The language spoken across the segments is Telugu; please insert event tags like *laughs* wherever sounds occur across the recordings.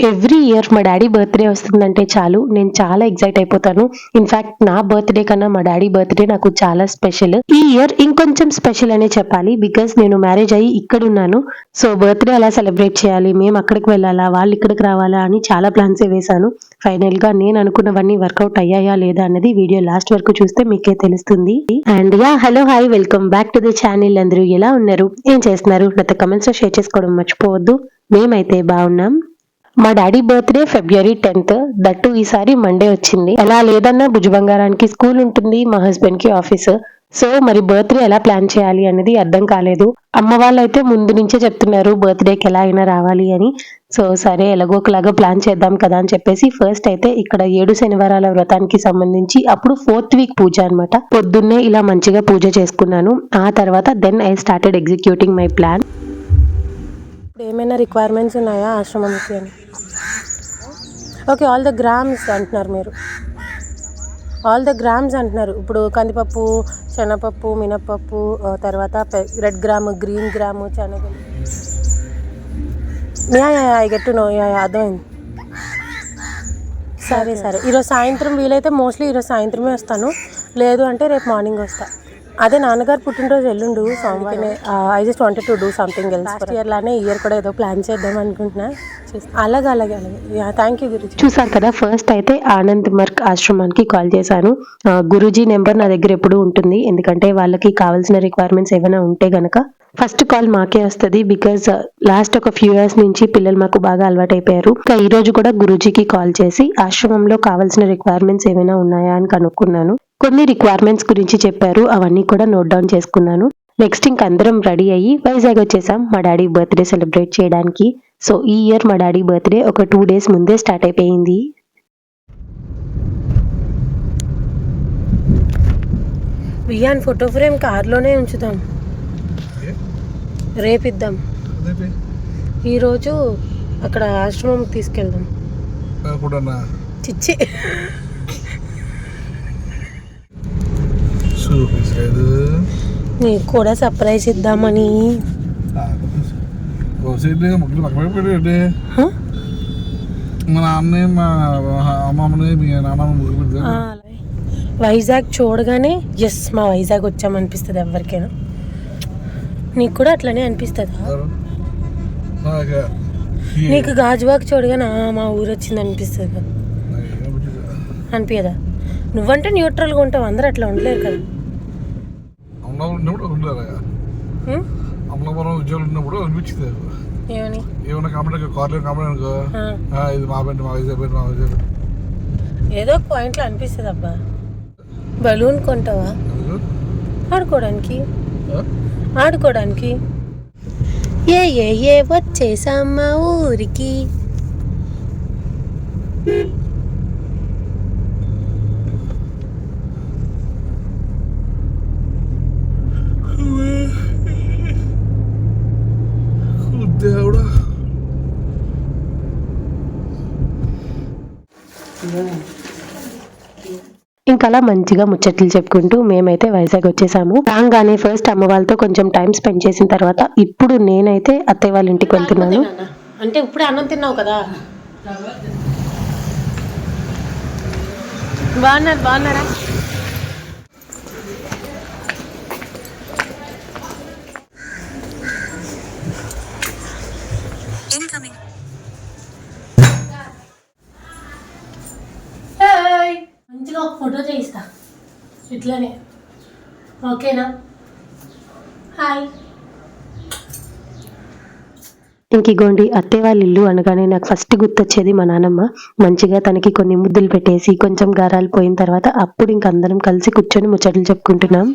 ఎవ్రీ ఇయర్ మా డాడీ బర్త్డే వస్తుందంటే చాలు. నేను చాలా ఎగ్జైట్ అయిపోతాను. ఇన్ఫాక్ట్ నా బర్త్డే కన్నా మా డాడీ బర్త్డే నాకు చాలా స్పెషల్. ఈ ఇయర్ ఇంకొంచెం స్పెషల్ అనే చెప్పాలి. బికాస్ నేను మ్యారేజ్ అయ్యి ఇక్కడ ఉన్నాను. సో బర్త్డే ఎలా సెలబ్రేట్ చేయాలి? మేము అక్కడికి వెళ్ళాలా? వాళ్ళు ఇక్కడికి రావాలా? అని చాలా ప్లాన్స్ వేశాను ఫైనల్గా నేను అనుకున్నవన్నీ వర్కౌట్ అయ్యాయా లేదా అన్నది వీడియో లాస్ట్ వరకు చూస్తే మీకే తెలుస్తుంది. And yeah hello hi welcome back to the channel అందరూ ఎలా ఉన్నారు? ఏం చేస్తున్నారు? నాతో కమెంట్స్లో షేర్ చేసుకోవడం మర్చిపోవద్దు. మేమైతే బాగున్నాం. మా daddy birthday February tenth. That ఈసారి మండే వచ్చింది. ఎలా లేదన్నా భుజ బంగారానికి స్కూల్ ఉంటుంది మా హస్బెండ్కి ఆఫీస్. సో మరి బర్త్డే ఎలా ప్లాన్ చేయాలి అనేది అర్థం కాలేదు. అమ్మ వాళ్ళు అయితే ముందు నుంచే చెప్తున్నారు బర్త్డేకి ఎలా అయినా రావాలి అని. సో సరే ఎలాగో ఒకలాగా ప్లాన్ చేద్దాం కదా అని చెప్పేసి ఫస్ట్ అయితే ఇక్కడ ఏడు శనివారాల వ్రతానికి సంబంధించి అప్పుడు ఫోర్త్ వీక్ పూజ అన్నమాట. పొద్దున్నే ఇలా మంచిగా పూజ చేసుకున్నాను. ఆ తర్వాత then I started executing my plan ఇప్పుడు ఏమైనా రిక్వైర్మెంట్స్ ఉన్నాయా ఆశ్రమంకి అని? ఓకే ఆల్ ద గ్రామ్స్ అంటున్నారు మీరు. ఆల్ ద గ్రామ్స్ అంటున్నారు. ఇప్పుడు కందిపప్పు శనగపప్పు మినపప్పు తర్వాత రెడ్ గ్రామ్ గ్రీన్ గ్రాము శనగలు yeah I get no yeah అర్థమైంది. సరే సరే. ఈరోజు సాయంత్రం వీలైతే మోస్ట్లీ ఈరోజు సాయంత్రమే వస్తాను. లేదు అంటే రేపు మార్నింగ్ వస్తాను అదే నాన్నగారు పుట్టినరోజు ఎల్లుండు సోమవారం I just wanted to do something else last year లానే ఇయర్ కూడా ఏదో ప్లాన్ చేద్దాం అనుకుంటున్నా. అలాగే అలాగే అలాగే. థ్యాంక్ యూ గురించి చూసారు కదా ఫస్ట్ అయితే ఆనంద్ మర్క్ ఆశ్రమానికి కాల్ చేశాను. గురూజీ నెంబర్ నా దగ్గర ఎప్పుడూ ఉంటుంది. ఎందుకంటే వాళ్ళకి కావాల్సిన రిక్వైర్మెంట్స్ ఏమైనా ఉంటే గనక ఫస్ట్ కాల్ మాకే వస్తుంది బికాజ్ లాస్ట్ ఒక ఫ్యూ ఇయర్స్ నుంచి పిల్లలు మాకు బాగా అలవాటైపోయారు. ఇంకా ఈ రోజు కూడా గురూజీకి కాల్ చేసి ఆశ్రమంలో కావాల్సిన రిక్వైర్మెంట్స్ ఏమైనా ఉన్నాయా అని కనుక్కున్నాను. కొన్ని రిక్వైర్మెంట్స్ గురించి చెప్పారు. అవన్నీ కూడా నోట్ డౌన్ చేసుకున్నాను. నెక్స్ట్ ఇంక అందరం రెడీ అయ్యి వైజాగ్ వచ్చేసాం. మా డాడీ బర్త్డే సెలబ్రేట్ చేయడానికి. సో ఈ ఇయర్ మా డాడీ బర్త్డే ఒక టూ డేస్ ముందే స్టార్ట్ అయిపోయింది. వియాన్ ఫోటో ఫ్రేమ్ కార్లోనే ఉంచుదాం. రేపిద్దాం. ఈరోజు అక్కడ ఆశ్రమం తీసుకెళ్దాం. చిచ్చి. చూపించలేదు నీకు కూడా సర్ప్రైజ్ ఇద్దామని? మా నాన్నని మా అమ్మమ్మని మీ నాన్నమ్మ ముగ్గురు పెడతారు వైజాగ్ చూడగానే ఎస్ మా వైజాగ్ వచ్చామనిపిస్తుంది ఎవరికైనా నీకు కూడా అట్లనే అనిపిస్తుందా? నాకు నీకు గాజువాక్ చూడగానే "ఆ, మా ఊరు వచ్చింది అనిపిస్తుంది కదా అనిపించదా నువ్వంటే న్యూట్రల్గా ఉంటావు అందరూ అట్లా ఉండలేరు కదా. అమలాపురం ఉన్నప్పుడు ఉంటారు ఉం? అమలాపురం ఉద్యోగులు ఉన్నప్పుడు అనిపించింది. ఏమని ఏమన్నా కామెంట్ కార్లో కామెంట్ అనుకో ఇది మా పెంట మా వైజాగ్ పెంట మా వైజాగ్. ఏదో ఒక పాయింట్లో అనిపిస్తుంది అబ్బా బలూన్ కొంటావా? ఆడుకోవడానికి? ఆడుకోవడానికి ఏ ఏ ఏ వచ్చేసాం మా ఊరికి ఇంకా అలా మంచిగా ముచ్చట్లు చెప్పుకుంటూ మేమైతే వైజాగ్ వచ్చేసాము. రాగానే ఫస్ట్ అమ్మ వాళ్ళతో కొంచెం టైం స్పెండ్ చేసిన తర్వాత ఇప్పుడు నేనైతే అత్తయ్య వాళ్ళ ఇంటికి వెళ్తున్నాను. అంటే ఇప్పుడే అన్నం తిన్నావు కదా? బాగున్నారు? బాగున్నారా? మంచిగా ఒక ఫోటో చేయిస్తా. ఇట్లనే. ఓకేనా? హాయ్. ఇంక ఇగోండి వాళ్ళ ఇల్లు అనగానే నాకు ఫస్ట్ గుర్తొచ్చేది మా నాన్నమ్మ మంచిగా తనకి కొన్ని ముద్దులు పెట్టేసి కొంచెం గారాలు పోయిన తర్వాత అప్పుడు ఇంక అందరం కలిసి కూర్చొని ముచ్చట్లు చెప్పుకుంటున్నాం.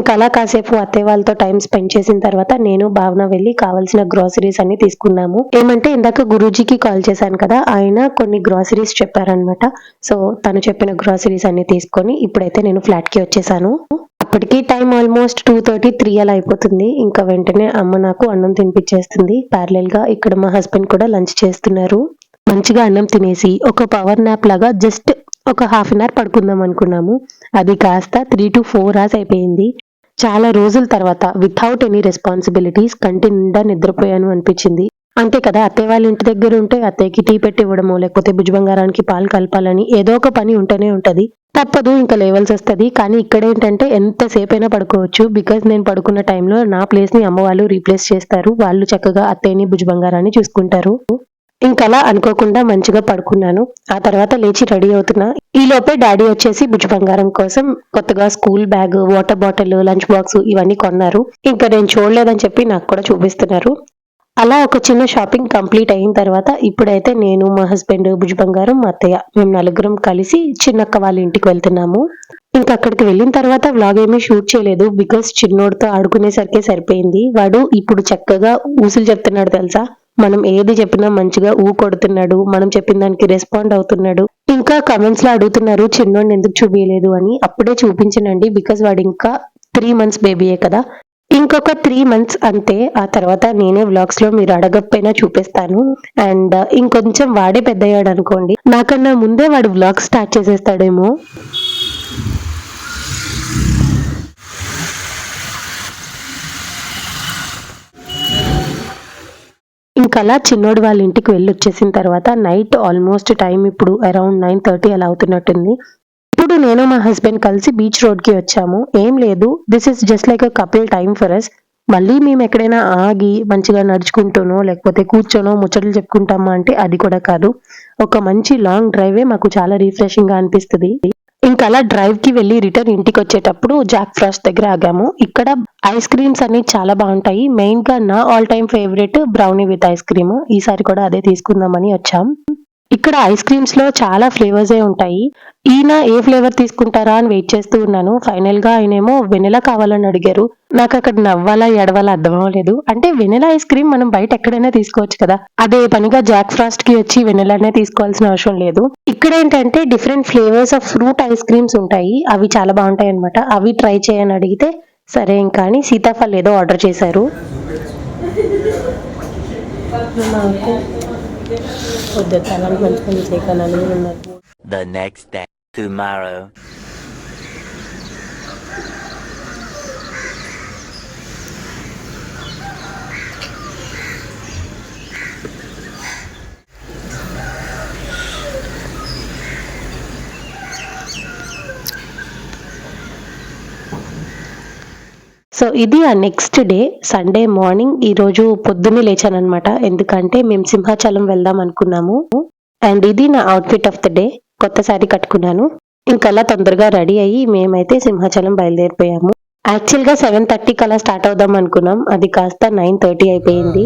ఇంకా అలా కాసేపు అత్తయ్య వాళ్ళతో టైం స్పెండ్ చేసిన తర్వాత నేను భావన వెళ్ళి కావాల్సిన గ్రాసరీస్ అన్ని తీసుకున్నాము. ఏమంటే ఇందాక గురూజీకి కాల్ చేశాను కదా ఆయన కొన్ని గ్రాసరీస్ చెప్పారనమాట సో తను చెప్పిన గ్రాసరీస్ అన్ని తీసుకొని ఇప్పుడైతే నేను ఫ్లాట్కి వచ్చేసాను. అప్పటికి time almost two thirty three అలా అయిపోతుంది. ఇంకా వెంటనే అమ్మ నాకు అన్నం తినిపించేస్తుంది. ప్యారలల్గా ఇక్కడ మా హస్బెండ్ కూడా లంచ్ చేస్తున్నారు. మంచిగా అన్నం తినేసి ఒక పవర్ నాప్ లాగా జస్ట్ ఒక హాఫ్ అన్ అవర్ పడుకుందాం అనుకున్నాము. అది కాస్త త్రీ టు ఫోర్ అవర్స్ అయిపోయింది. చాలా రోజుల తర్వాత వితౌట్ ఎనీ రెస్పాన్సిబిలిటీస్ కంటి నిండా నిద్రపోయాను అనిపించింది. అంతే కదా అత్తయ్య వాళ్ళ ఇంటి దగ్గర ఉంటే అత్తయ్యకి టీ పెట్టి ఇవ్వడమో లేకపోతే భుజబంగారానికి పాలు కలపాలని ఏదో ఒక పని ఉంటేనే ఉంటది. తప్పదు ఇంకా లేవల్సి వస్తది. కానీ ఇక్కడ ఏంటంటే ఎంతసేపు అయినా పడుకోవచ్చు. బికాజ్ నేను పడుకున్న టైంలో నా ప్లేస్ని అమ్మ వాళ్ళు రీప్లేస్ చేస్తారు. వాళ్ళు చక్కగా అత్తయ్యని భుజబంగారాన్ని చూసుకుంటారు. ఇంకలా అనుకోకుండా మంచిగా పడుకున్నాను. ఆ తర్వాత లేచి రెడీ అవుతున్నా. ఈ లోపే డాడీ వచ్చేసి బుజ్జు బంగారం కోసం కొత్తగా school bag water bottle lunch box ఇవన్నీ కొన్నారు. ఇంకా నేను చూడలేదని చెప్పి నాకు కూడా చూపిస్తున్నారు. అలా ఒక చిన్న షాపింగ్ కంప్లీట్ అయిన తర్వాత ఇప్పుడైతే నేను మా హస్బెండ్ భుజ్ బంగారం మా అత్తయ్య మేము నలుగురం కలిసి చిన్నక్క వాళ్ళ ఇంటికి వెళ్తున్నాము. ఇంకా అక్కడికి వెళ్ళిన తర్వాత వ్లాగ్ ఏమీ షూట్ చేయలేదు. బికాస్ చిన్నోడితో ఆడుకునేసరికి సరిపోయింది. వాడు ఇప్పుడు చక్కగా ఊసులు చెప్తున్నాడు తెలుసా? మనం ఏది చెప్పినా మంచిగా ఊ కొడుతున్నాడు మనం చెప్పిన దానికి రెస్పాండ్ అవుతున్నాడు. ఇంకా కమెంట్స్లో అడుగుతున్నారు చిన్నోడిని ఎందుకు చూపించలేదు అని. అప్పుడే చూపించనండి బికాస్ వాడు ఇంకా త్రీ మంత్స్ బేబీయే కదా. ఇంకొక త్రీ మంత్స్ అంతే ఆ తర్వాత నేనే వ్లాగ్స్లో మీరు అడగకపోయినా చూపిస్తాను. అండ్ ఇంకొంచెం వాడే పెద్దయ్యాడు అనుకోండి నాకన్నా ముందే వాడు వ్లాగ్ స్టార్ట్ చేసేస్తాడేమో. ఇంకలా చిన్నోడు వాళ్ళ ఇంటికి వెళ్ళి వచ్చేసిన తర్వాత నైట్ ఆల్మోస్ట్ టైం ఇప్పుడు అరౌండ్ నైన్ థర్టీ అలా అవుతున్నట్టుంది. ఇప్పుడు నేను మా హస్బెండ్ కలిసి బీచ్ రోడ్కి వచ్చాము. ఏం లేదు. This is just like a couple time for us మళ్ళీ మేము ఎక్కడైనా ఆగి మంచిగా నడుచుకుంటూనో లేకపోతే కూర్చోనో ముచ్చట్లు చెప్పుకుంటామా అంటే అది కూడా కాదు. ఒక మంచి లాంగ్ డ్రైవే మాకు చాలా రిఫ్రెషింగ్గా అనిపిస్తుంది. ఇంకా అలా డ్రైవ్కి వెళ్ళి రిటర్న్ ఇంటికి వచ్చేటప్పుడు జాక్ ఫ్రాస్ట్ దగ్గర ఆగాము. ఇక్కడ ఐస్ క్రీమ్స్ అన్ని చాలా బాగుంటాయి. మెయిన్గా నా all time favourite brownie with ice cream ఈసారి కూడా అదే తీసుకుందామని వచ్చాం. ఇక్కడ ఐస్ క్రీమ్స్లో చాలా ఫ్లేవర్స్ ఏ ఉంటాయి. ఈయన ఏ ఫ్లేవర్ తీసుకుంటారా అని వెయిట్ చేస్తూ ఉన్నాను. ఫైనల్గా ఆయనేమో వెనిలా కావాలని అడిగారు. నాకు అక్కడ నవ్వాలా ఎడవాలా అర్థం అవ్వలేదు. అంటే వెనిలా ఐస్ క్రీమ్ మనం బయట ఎక్కడైనా తీసుకోవచ్చు కదా. అదే పనిగా జాక్ ఫ్రాస్ట్కి వచ్చి వెనిలానే తీసుకోవాల్సిన అవసరం లేదు. ఇక్కడ ఏంటంటే different flavours of fruit ice creams ఉంటాయి. అవి చాలా బాగుంటాయి అనమాట అవి ట్రై చేయని అడిగితే సరే ఇంకా అని సీతాఫల్ ఏదో ఆర్డర్ చేశారు. *laughs* The next day, tomorrow. So ఇది ఆ నెక్స్ట్ డే సండే మార్నింగ్ ఈ రోజు పొద్దున్నే లేచాను అనమాట ఎందుకంటే మేము సింహాచలం వెళ్దాం అనుకున్నాము. అండ్ ఇది నా అవుట్ఫిట్ ఆఫ్ ద డే కొత్త శారీ కట్టుకున్నాను. ఇంకలా తొందరగా రెడీ అయ్యి మేమైతే సింహాచలం బయలుదేరిపోయాము. యాక్చువల్గా సెవెన్ థర్టీకి అలా స్టార్ట్ అవుదాం అనుకున్నాం. అది కాస్త నైన్ థర్టీ అయిపోయింది.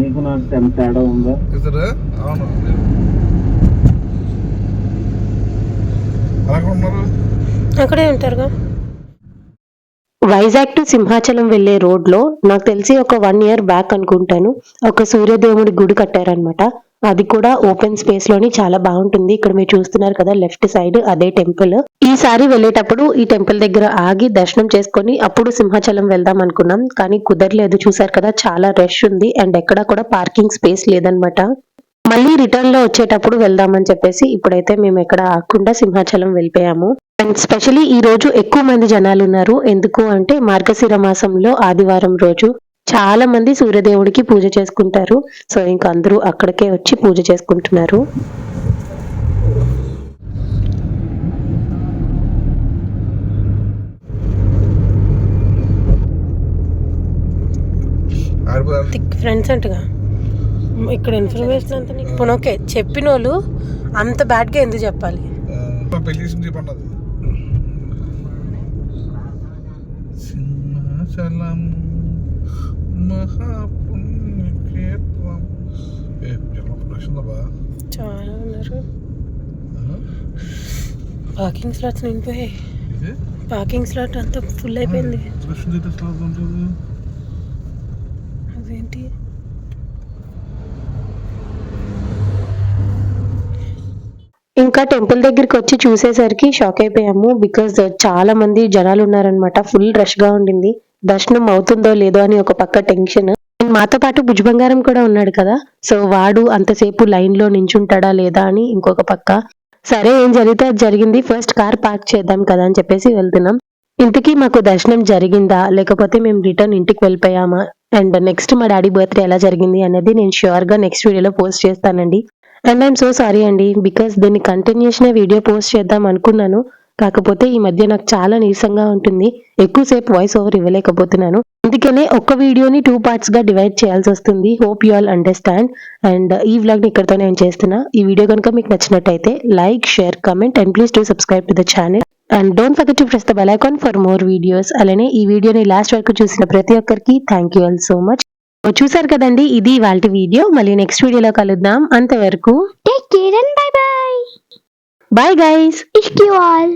నీకు నాకు ఎంత తేడా ఉందా? ఇతరు అవును. అలాగే ఉన్నారు అక్కడే ఉంటారుగా. వైజాగ్ టు సింహాచలం వెళ్ళే రోడ్లో నాకు తెలిసి ఒక వన్ ఇయర్ బ్యాక్ అనుకుంటాను. ఒక సూర్యదేవుడి గుడి కట్టారనమాట అది కూడా ఓపెన్ స్పేస్లోని చాలా బాగుంటుంది. ఇక్కడ మీరు చూస్తున్నారు కదా లెఫ్ట్ సైడ్ అదే టెంపుల్ ఈసారి వెళ్ళేటప్పుడు ఈ టెంపుల్ దగ్గర ఆగి దర్శనం చేసుకొని అప్పుడు సింహాచలం వెళ్దాం అనుకున్నాం. కానీ కుదరలేదు. చూసారు కదా చాలా రష్ ఉంది. అండ్ ఎక్కడా కూడా పార్కింగ్ స్పేస్ లేదనమాట మళ్ళీ రిటర్న్లో వచ్చేటప్పుడు వెళ్దామని చెప్పేసి ఇప్పుడైతే మేము ఎక్కడ ఆగకుండా సింహాచలం వెళ్ళిపోయాము. అండ్ స్పెషలీ ఈ రోజు ఎక్కువ మంది జనాలు ఉన్నారు. ఎందుకు అంటే మార్గశిర మాసంలో ఆదివారం రోజు చాలా మంది సూర్యదేవుడికి పూజ చేసుకుంటారు. సో ఇంకా అందరూ అక్కడికే వచ్చి పూజ చేసుకుంటున్నారు. ఫ్రెండ్స్ అంటగా. ఇక్కడ ఇన్ఫర్మేషన్ అంతా నీకు? పోనీ ఓకే చెప్పిన వాళ్ళు అంత బ్యాడ్గా ఎందుకు చెప్పాలి? పెళ్ళి చెప్పన్నది సింహాచలం మహాపుణ్యక్షేత్రం ఏ చాలా ఉన్నారు. పార్కింగ్ స్లాట్స్ నిండిపోయాయి పార్కింగ్ స్లాట్ అంతా ఫుల్ అయిపోయింది. అదేంటి? ఇంకా టెంపుల్ దగ్గరికి వచ్చి చూసేసరికి షాక్ అయిపోయాము బికాజ్ uh, చాలా మంది జనాలు ఉన్నారనమాట ఫుల్ రష్గా ఉండింది. దర్శనం అవుతుందో లేదో అని ఒక పక్క టెన్షన్. మాతో పాటు భుజబంగారం కూడా ఉన్నాడు కదా. సో వాడు అంతసేపు లైన్లో నించుంటాడా లేదా అని ఇంకొక పక్క. సరే ఏం జరిగితే అది జరిగింది. ఫస్ట్ కార్ పార్క్ చేద్దాం కదా అని చెప్పేసి వెళ్తున్నాం. ఇంతకీ మాకు దర్శనం జరిగిందా? లేకపోతే మేము రిటర్న్ ఇంటికి వెళ్ళిపోయామా? అండ్ నెక్స్ట్ మా డాడీ బర్త్డే ఎలా జరిగింది అనేది నేను ష్యూర్గా నెక్స్ట్ వీడియోలో పోస్ట్ చేస్తానండి. అండ్ ఐఎమ్ సో సారీ అండి బికాస్ దీన్ని కంటిన్యూషన్ వీడియో పోస్ట్ చేద్దాం అనుకున్నాను. కాకపోతే ఈ మధ్య నాకు చాలా నీరసంగా ఉంటుంది. ఎక్కువసేపు వాయిస్ ఓవర్ ఇవ్వలేకపోతున్నాను. అందుకనే ఒక్క వీడియోని టూ పార్ట్స్గా డివైడ్ చేయాల్సి వస్తుంది. Hope you all understand and ఈ వ్లాగ్ని ఇక్కడతో నేను చేస్తున్నా. ఈ వీడియో కనుక మీకు నచ్చినట్టయితే like share comment and please to subscribe to the channel and don't forget to press the bell icon for more videos అలానే ఈ వీడియోని లాస్ట్ వరకు చూసిన ప్రతి ఒక్కరికి thank you all so much చూసారు కదండి ఇది వాళ్ళ వీడియో మళ్ళీ నెక్స్ట్ వీడియోలో కలుద్దాం అంతవరకు bye bye. Bye guys Ish you all.